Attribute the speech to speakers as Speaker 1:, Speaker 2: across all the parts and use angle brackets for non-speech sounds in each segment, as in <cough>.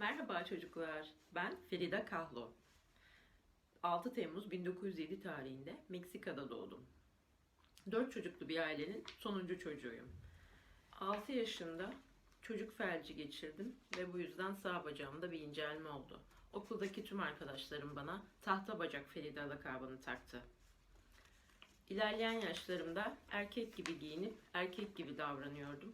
Speaker 1: Merhaba çocuklar, ben Ferida Kahlo. 6 Temmuz 1907 tarihinde Meksika'da doğdum. 4 çocuklu bir ailenin sonuncu çocuğuyum. 6 yaşında çocuk felci geçirdim ve bu yüzden sağ bacağımda bir incelme oldu. Okuldaki tüm arkadaşlarım bana tahta bacak Ferida lakabını taktı. İlerleyen yaşlarımda erkek gibi giyinip erkek gibi davranıyordum.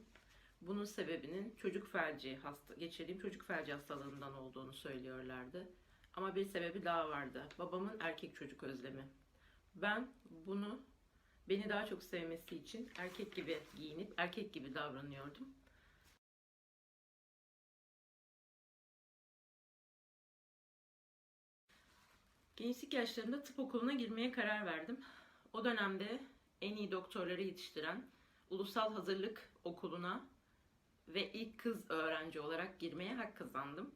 Speaker 1: Bunun sebebinin çocuk felci hasta geçirdiğim çocuk felci hastalığından olduğunu söylüyorlardı. Ama bir sebebi daha vardı. Babamın erkek çocuk özlemi. Ben bunu beni daha çok sevmesi için erkek gibi giyinip erkek gibi davranıyordum. Gençlik yaşlarımda tıp okuluna girmeye karar verdim. O dönemde en iyi doktorları yetiştiren Ulusal Hazırlık Okulu'na ve ilk kız öğrenci olarak girmeye hak kazandım.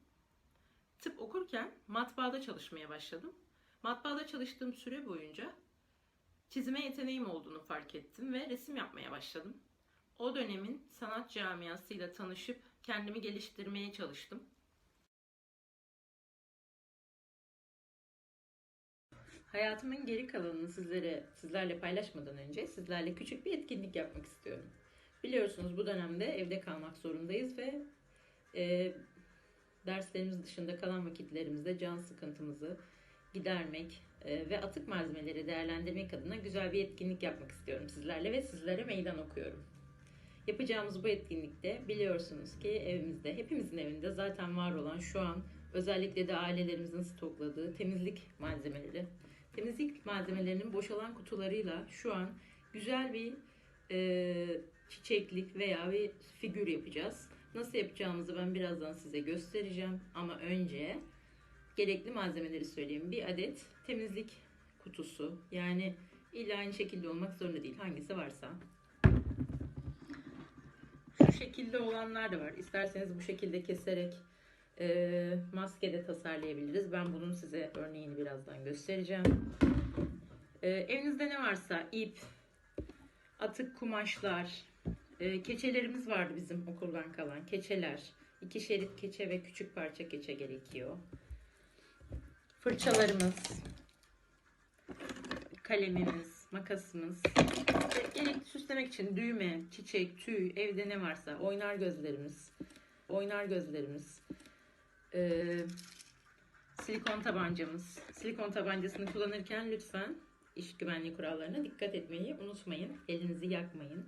Speaker 1: Tıp okurken matbaada çalışmaya başladım. Matbaada çalıştığım süre boyunca çizime yeteneğim olduğunu fark ettim ve resim yapmaya başladım. O dönemin sanat camiasıyla tanışıp kendimi geliştirmeye çalıştım. Hayatımın geri kalanını sizlere sizlerle paylaşmadan önce sizlerle küçük bir etkinlik yapmak istiyorum. Biliyorsunuz bu dönemde evde kalmak zorundayız ve e, derslerimiz dışında kalan vakitlerimizde can sıkıntımızı gidermek e, ve atık malzemeleri değerlendirmek adına güzel bir etkinlik yapmak istiyorum sizlerle ve sizlere meydan okuyorum. Yapacağımız bu etkinlikte biliyorsunuz ki evimizde, hepimizin evinde zaten var olan şu an özellikle de ailelerimizin stokladığı temizlik malzemeleri, temizlik malzemelerinin boşalan kutularıyla şu an güzel bir e, çiçeklik veya bir figür yapacağız. Nasıl yapacağımızı ben birazdan size göstereceğim. Ama önce gerekli malzemeleri söyleyeyim. Bir adet temizlik kutusu. Yani illa aynı şekilde olmak zorunda değil. Hangisi varsa. Şu şekilde olanlar da var. İsterseniz bu şekilde keserek e, maske de tasarlayabiliriz. Ben bunun size örneğini birazdan göstereceğim. E, evinizde ne varsa ip, atık kumaşlar, e, keçelerimiz vardı bizim okuldan kalan. Keçeler, iki şerit keçe ve küçük parça keçe gerekiyor. Fırçalarımız, kalemimiz, makasımız, gerekli süslemek için düğme, çiçek, tüy, evde ne varsa, oynar gözlerimiz, oynar gözlerimiz, e, silikon tabancamız. Silikon tabancasını kullanırken lütfen iş güvenliği kurallarına dikkat etmeyi unutmayın. Elinizi yakmayın.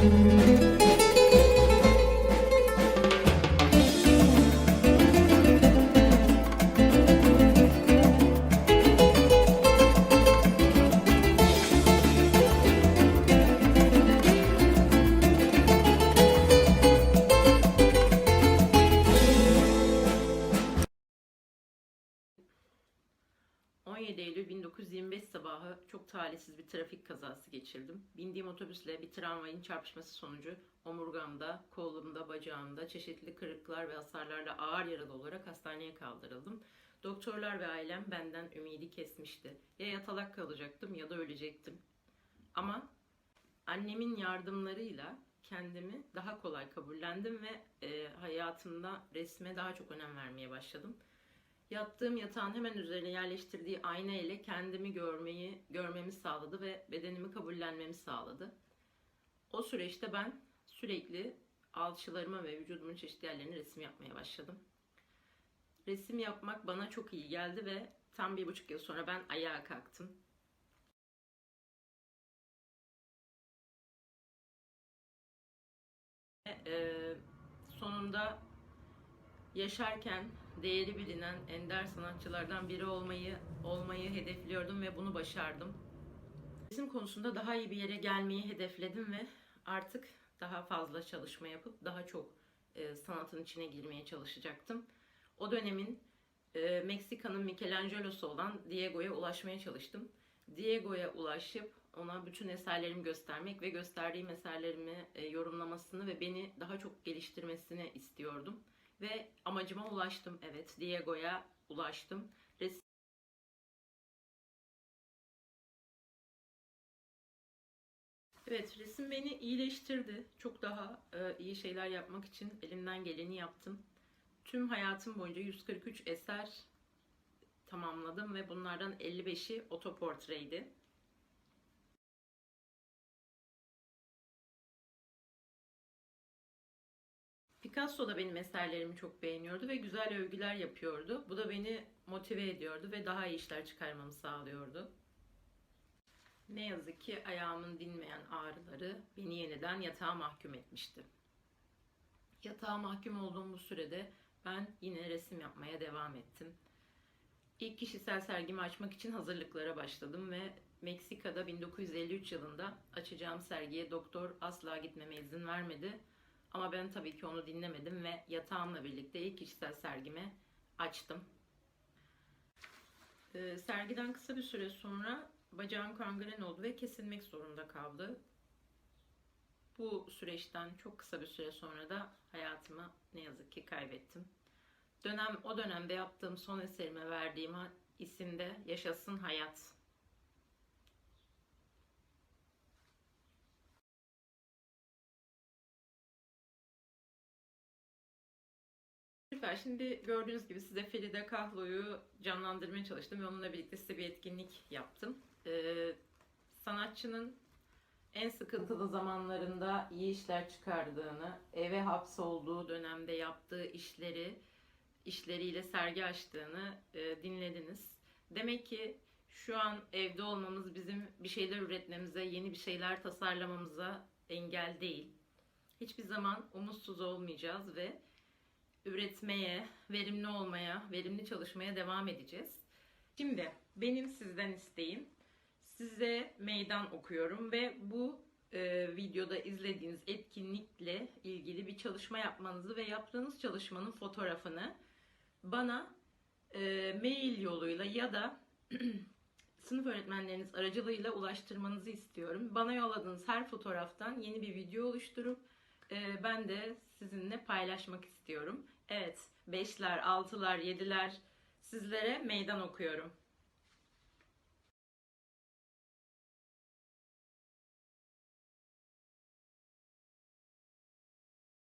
Speaker 1: Thank you. Sabahı çok talihsiz bir trafik kazası geçirdim. Bindiğim otobüsle bir tramvayın çarpışması sonucu omurgamda, kolumda, bacağımda çeşitli kırıklar ve hasarlarla ağır yaralı olarak hastaneye kaldırıldım. Doktorlar ve ailem benden ümidi kesmişti. Ya yatalak kalacaktım ya da ölecektim. Ama annemin yardımlarıyla kendimi daha kolay kabullendim ve e, hayatımda resme daha çok önem vermeye başladım. Yattığım yatağın hemen üzerine yerleştirdiği ayna ile kendimi görmeyi görmemi sağladı ve bedenimi kabullenmemi sağladı. O süreçte ben sürekli alçılarıma ve vücudumun çeşitli yerlerine resim yapmaya başladım. Resim yapmak bana çok iyi geldi ve tam bir buçuk yıl sonra ben ayağa kalktım. Ee, sonunda yaşarken değeri bilinen ender sanatçılardan biri olmayı olmayı hedefliyordum ve bunu başardım. Resim konusunda daha iyi bir yere gelmeyi hedefledim ve artık daha fazla çalışma yapıp daha çok e, sanatın içine girmeye çalışacaktım. O dönemin e, Meksika'nın Michelangelo'su olan Diego'ya ulaşmaya çalıştım. Diego'ya ulaşıp ona bütün eserlerimi göstermek ve gösterdiğim eserlerimi e, yorumlamasını ve beni daha çok geliştirmesini istiyordum. Ve amacıma ulaştım evet. Diego'ya ulaştım. Resim Evet, resim beni iyileştirdi. Çok daha e, iyi şeyler yapmak için elimden geleni yaptım. Tüm hayatım boyunca 143 eser tamamladım ve bunlardan 55'i otoportreydi. Picasso da benim eserlerimi çok beğeniyordu ve güzel övgüler yapıyordu. Bu da beni motive ediyordu ve daha iyi işler çıkarmamı sağlıyordu. Ne yazık ki ayağımın dinmeyen ağrıları beni yeniden yatağa mahkum etmişti. Yatağa mahkum olduğum bu sürede ben yine resim yapmaya devam ettim. İlk kişisel sergimi açmak için hazırlıklara başladım ve Meksika'da 1953 yılında açacağım sergiye doktor asla gitmeme izin vermedi. Ama ben tabii ki onu dinlemedim ve yatağımla birlikte ilk kişisel sergimi açtım. Ee, sergiden kısa bir süre sonra bacağım kangren oldu ve kesilmek zorunda kaldı. Bu süreçten çok kısa bir süre sonra da hayatımı ne yazık ki kaybettim. Dönem o dönemde yaptığım son eserime verdiğim isim de Yaşasın Hayat. Süper. Şimdi gördüğünüz gibi size Feride Kahlo'yu canlandırmaya çalıştım ve onunla birlikte size bir etkinlik yaptım. Ee, sanatçının en sıkıntılı zamanlarında iyi işler çıkardığını, eve hapsolduğu dönemde yaptığı işleri, işleriyle sergi açtığını e, dinlediniz. Demek ki şu an evde olmamız bizim bir şeyler üretmemize, yeni bir şeyler tasarlamamıza engel değil. Hiçbir zaman umutsuz olmayacağız ve üretmeye, verimli olmaya, verimli çalışmaya devam edeceğiz. Şimdi benim sizden isteğim size meydan okuyorum ve bu e, videoda izlediğiniz etkinlikle ilgili bir çalışma yapmanızı ve yaptığınız çalışmanın fotoğrafını bana e, mail yoluyla ya da <clears throat> sınıf öğretmenleriniz aracılığıyla ulaştırmanızı istiyorum. Bana yolladığınız her fotoğraftan yeni bir video oluşturup e, ben de sizinle paylaşmak istiyorum. Evet, 5'ler, 6'lar, 7'ler sizlere meydan okuyorum.